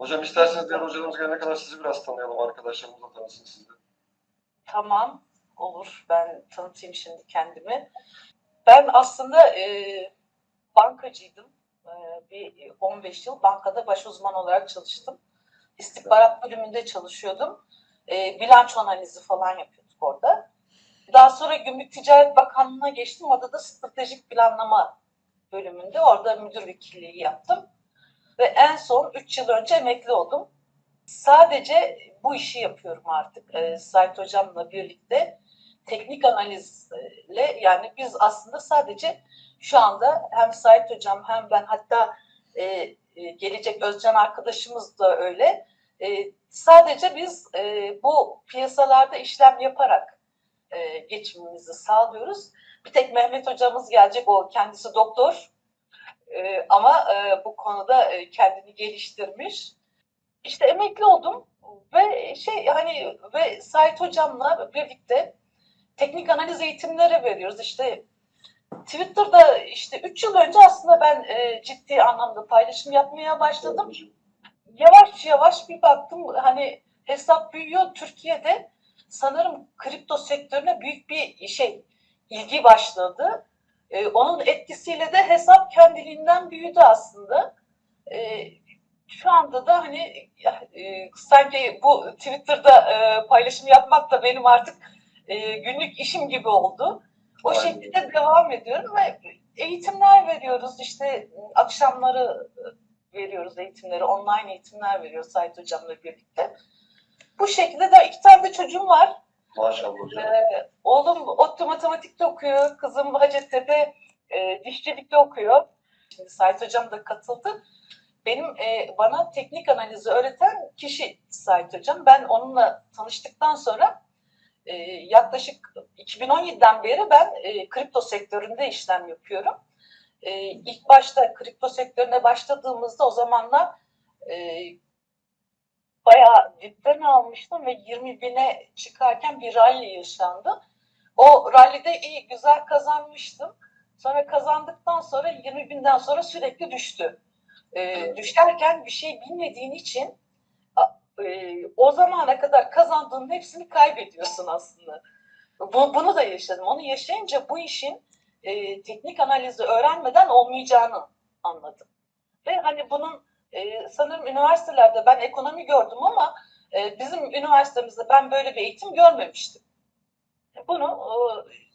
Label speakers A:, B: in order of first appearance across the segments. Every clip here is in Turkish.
A: Hocam isterseniz diğer hocalarımız gelene kadar sizi biraz tanıyalım. Arkadaşlarımız da tanısın sizi.
B: Tamam, olur. Ben tanıtayım şimdi kendimi. Ben aslında e, bankacıydım. E, bir 15 yıl bankada baş uzman olarak çalıştım. İstihbarat bölümünde çalışıyordum. E, bilanço analizi falan yapıyorduk orada. Daha sonra Gümrük Ticaret Bakanlığı'na geçtim. Orada da stratejik planlama bölümünde orada müdür vekilliği yaptım. Ve en son 3 yıl önce emekli oldum. Sadece bu işi yapıyorum artık. E, Sait Hocam'la birlikte teknik analizle yani biz aslında sadece şu anda hem Sait Hocam hem ben hatta e, e, gelecek Özcan arkadaşımız da öyle. E, sadece biz e, bu piyasalarda işlem yaparak e, geçimimizi sağlıyoruz. Bir tek Mehmet hocamız gelecek o kendisi doktor E, ama e, bu konuda e, kendini geliştirmiş. İşte emekli oldum ve şey hani ve Sait hocamla birlikte teknik analiz eğitimleri veriyoruz. İşte Twitter'da işte 3 yıl önce aslında ben e, ciddi anlamda paylaşım yapmaya başladım. Yavaş yavaş bir baktım hani hesap büyüyor Türkiye'de sanırım kripto sektörüne büyük bir şey ilgi başladı. E, onun etkisiyle de hesap kendiliğinden büyüdü aslında. E, şu anda da hani e, sanki bu Twitter'da e, paylaşım yapmak da benim artık e, günlük işim gibi oldu. O
A: Aynen.
B: şekilde devam ediyorum ve eğitimler veriyoruz. İşte akşamları e, veriyoruz eğitimleri, online eğitimler veriyoruz Sait Hocam'la birlikte. Bu şekilde de iki tane de çocuğum var.
A: Maşallah.
B: Ee, oğlum ODTÜ matematikte okuyor, kızım Hacettepe e, dişçilikte okuyor. Şimdi Sait Hocam da katıldı. Benim e, bana teknik analizi öğreten kişi Sait Hocam. Ben onunla tanıştıktan sonra e, yaklaşık 2017'den beri ben e, kripto sektöründe işlem yapıyorum. E, ilk başta kripto sektörüne başladığımızda o zamanlar e, bayağı dipten almıştım ve 20 bine çıkarken bir rally yaşandı. O rallide iyi güzel kazanmıştım. Sonra kazandıktan sonra 20 binden sonra sürekli düştü. Ee, düşerken bir şey bilmediğin için e, o zamana kadar kazandığın hepsini kaybediyorsun aslında. Bu, bunu da yaşadım. Onu yaşayınca bu işin e, teknik analizi öğrenmeden olmayacağını anladım. Ve hani bunun e, sanırım üniversitelerde ben ekonomi gördüm ama e, bizim üniversitemizde ben böyle bir eğitim görmemiştim. Bunu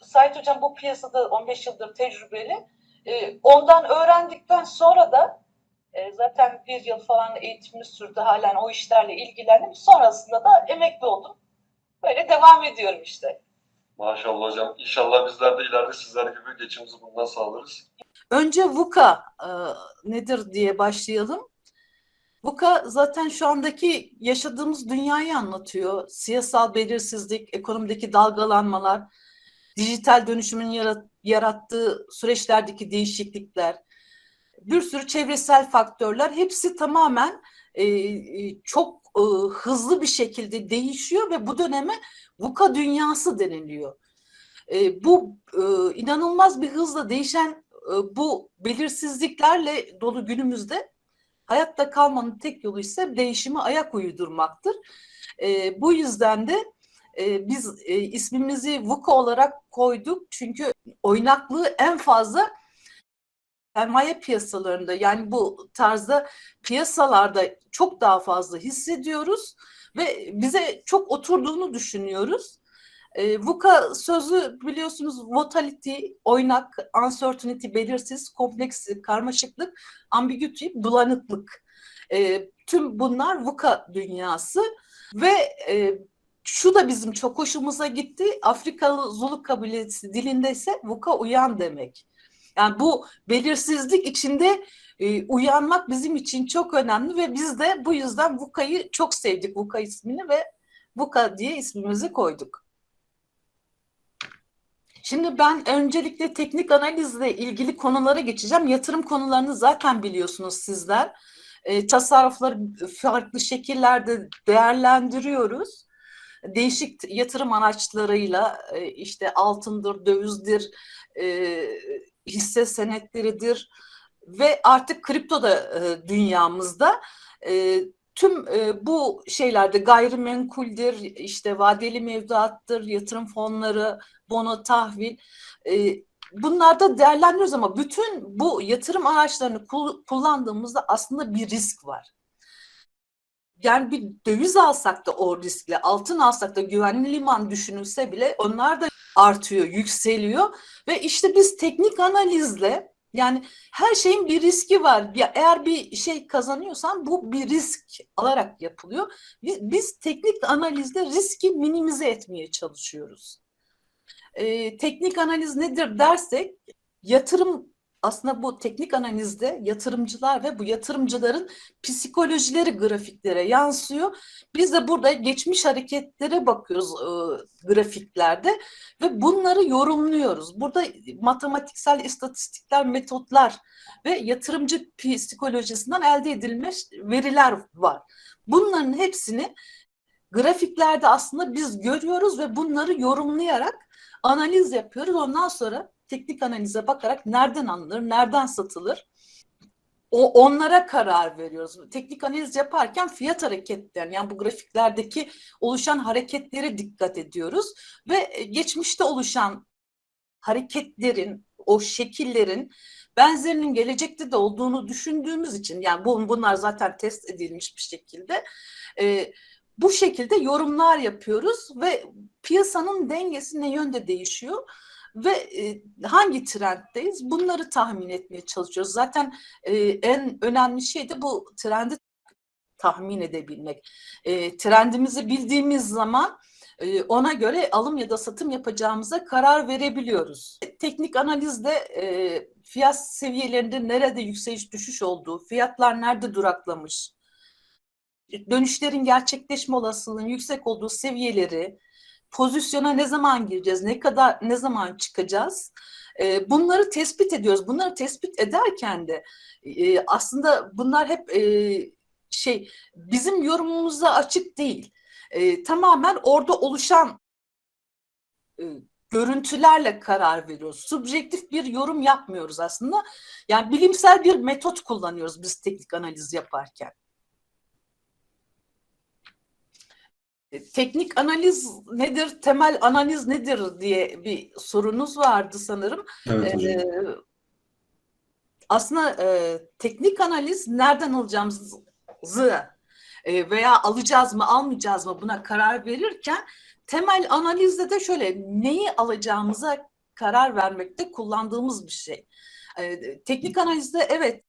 B: e, Sait Hocam bu piyasada 15 yıldır tecrübeli. E, ondan öğrendikten sonra da e, zaten bir yıl falan eğitimimiz sürdü. Halen o işlerle ilgilendim. Sonrasında da emekli oldum. Böyle devam ediyorum işte.
A: Maşallah hocam. İnşallah bizler de ileride sizler gibi geçimimizi bundan sağlarız.
C: Önce VUCA e, nedir diye başlayalım. VUCA zaten şu andaki yaşadığımız dünyayı anlatıyor. Siyasal belirsizlik, ekonomideki dalgalanmalar, dijital dönüşümün yara- yarattığı süreçlerdeki değişiklikler, bir sürü çevresel faktörler hepsi tamamen e, e, çok e, hızlı bir şekilde değişiyor ve bu döneme VUCA dünyası deniliyor. E, bu e, inanılmaz bir hızla değişen e, bu belirsizliklerle dolu günümüzde hayatta kalmanın tek yolu ise değişime ayak uydurmaktır. E, bu yüzden de e, biz e, ismimizi VUCA olarak koyduk çünkü oynaklığı en fazla sermaye piyasalarında yani bu tarzda piyasalarda çok daha fazla hissediyoruz ve bize çok oturduğunu düşünüyoruz. E, VUCA sözü biliyorsunuz volatility, oynak, uncertainty, belirsiz, kompleksi, karmaşıklık, ambiguity, bulanıklık. E, tüm bunlar VUCA dünyası ve e, şu da bizim çok hoşumuza gitti. Afrikalı Zulu kabilesi dilinde ise VUCA uyan demek. Yani bu belirsizlik içinde e, uyanmak bizim için çok önemli ve biz de bu yüzden VUCA'yı çok sevdik VUCA ismini ve VUCA diye ismimizi koyduk. Şimdi ben öncelikle teknik analizle ilgili konulara geçeceğim. Yatırım konularını zaten biliyorsunuz sizler. E, tasarrufları farklı şekillerde değerlendiriyoruz. Değişik yatırım araçlarıyla e, işte altındır, dövizdir, e, hisse senetleridir ve artık kripto da e, dünyamızda. E,
B: tüm e, bu şeylerde gayrimenkuldir, işte vadeli mevduattır, yatırım fonları, bono, tahvil e, bunlarda değerlendiriyoruz ama bütün bu yatırım araçlarını kul- kullandığımızda aslında bir risk var. Yani bir döviz alsak da o riskle, altın alsak da güvenli liman düşünülse bile onlar da artıyor, yükseliyor ve işte biz teknik analizle yani her şeyin bir riski var. Ya eğer bir şey kazanıyorsan bu bir risk alarak yapılıyor. Biz, biz teknik analizde riski minimize etmeye çalışıyoruz. Ee, teknik analiz nedir dersek yatırım aslında bu teknik analizde yatırımcılar ve bu yatırımcıların psikolojileri grafiklere yansıyor. Biz de burada geçmiş hareketlere bakıyoruz e, grafiklerde ve bunları yorumluyoruz. Burada matematiksel istatistikler, metotlar ve yatırımcı psikolojisinden elde edilmiş veriler var. Bunların hepsini grafiklerde aslında biz görüyoruz ve bunları yorumlayarak analiz yapıyoruz. Ondan sonra teknik analize bakarak nereden alınır, nereden satılır o onlara karar veriyoruz. Teknik analiz yaparken fiyat hareketlerine yani bu grafiklerdeki oluşan hareketlere dikkat ediyoruz ve e, geçmişte oluşan hareketlerin, o şekillerin benzerinin gelecekte de olduğunu düşündüğümüz için yani bu, bunlar zaten test edilmiş bir şekilde e, bu şekilde yorumlar yapıyoruz ve piyasanın dengesi ne yönde değişiyor ve e, hangi trenddeyiz bunları tahmin etmeye çalışıyoruz. Zaten e, en önemli şey de bu trendi tahmin edebilmek. E, trendimizi bildiğimiz zaman e, ona göre alım ya da satım yapacağımıza karar verebiliyoruz. Teknik analizde e, fiyat seviyelerinde nerede yükseliş düşüş olduğu, fiyatlar nerede duraklamış, dönüşlerin gerçekleşme olasılığının yüksek olduğu seviyeleri, pozisyona ne zaman gireceğiz, ne kadar ne zaman çıkacağız? E, bunları tespit ediyoruz. Bunları tespit ederken de e, aslında bunlar hep e, şey bizim yorumumuza açık değil. E, tamamen orada oluşan e, görüntülerle karar veriyoruz. Subjektif bir yorum yapmıyoruz aslında. Yani bilimsel bir metot kullanıyoruz biz teknik analiz yaparken. Teknik analiz nedir, temel analiz nedir diye bir sorunuz vardı sanırım.
D: Evet hocam.
B: Ee, aslında e, teknik analiz nereden alacağımızı e, veya alacağız mı almayacağız mı buna karar verirken temel analizde de şöyle neyi alacağımıza karar vermekte kullandığımız bir şey. E, teknik analizde evet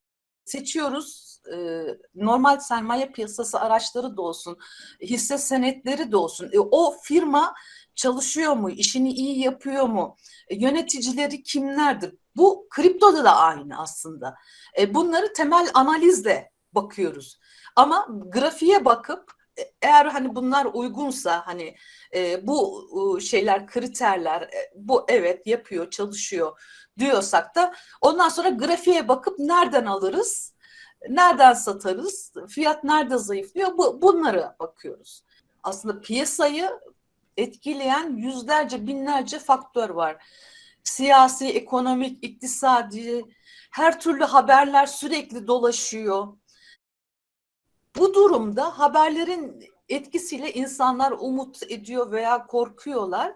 B: seçiyoruz e, normal sermaye piyasası araçları da olsun, hisse senetleri de olsun. E, o firma çalışıyor mu, işini iyi yapıyor mu, E, yöneticileri kimlerdir? Bu kriptoda da aynı aslında. E, bunları temel analizle bakıyoruz. Ama grafiğe bakıp e, eğer hani bunlar uygunsa hani e, bu e, şeyler kriterler e, bu evet yapıyor çalışıyor diyorsak da ondan sonra grafiğe bakıp nereden alırız nereden satarız, fiyat nerede zayıflıyor bu, bunlara bakıyoruz. Aslında piyasayı etkileyen yüzlerce binlerce faktör var. Siyasi, ekonomik, iktisadi, her türlü haberler sürekli dolaşıyor. Bu durumda haberlerin etkisiyle insanlar umut ediyor veya korkuyorlar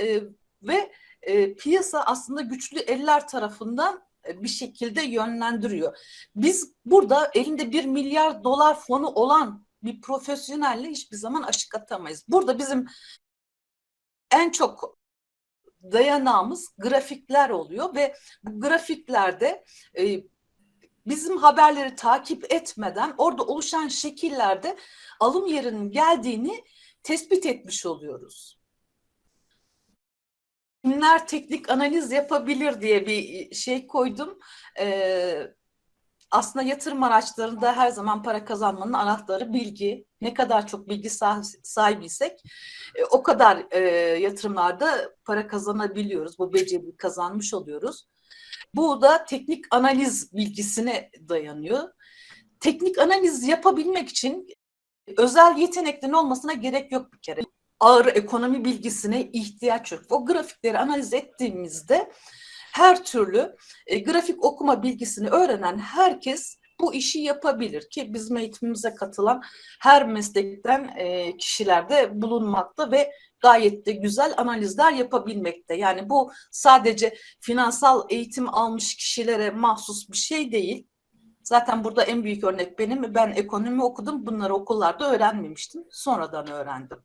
B: Ee, ve e, piyasa aslında güçlü eller tarafından e, bir şekilde yönlendiriyor. Biz burada elinde bir milyar dolar fonu olan bir profesyonelle hiçbir zaman aşık atamayız. Burada bizim en çok dayanağımız grafikler oluyor ve bu grafiklerde e, bizim haberleri takip etmeden orada oluşan şekillerde alım yerinin geldiğini tespit etmiş oluyoruz kimler teknik analiz yapabilir diye bir şey koydum. Ee, aslında yatırım araçlarında her zaman para kazanmanın anahtarı bilgi. Ne kadar çok bilgi sahibiysek e, o kadar e, yatırımlarda para kazanabiliyoruz. Bu beceri kazanmış oluyoruz. Bu da teknik analiz bilgisine dayanıyor. Teknik analiz yapabilmek için özel yeteneklerin olmasına gerek yok bir kere ağır ekonomi bilgisine ihtiyaç yok. O grafikleri analiz ettiğimizde her türlü e, grafik okuma bilgisini öğrenen herkes bu işi yapabilir ki bizim eğitimimize katılan her meslekten e, kişiler de bulunmakta ve gayet de güzel analizler yapabilmekte. Yani bu sadece finansal eğitim almış kişilere mahsus bir şey değil. Zaten burada en büyük örnek benim. Ben ekonomi okudum. Bunları okullarda öğrenmemiştim. Sonradan öğrendim.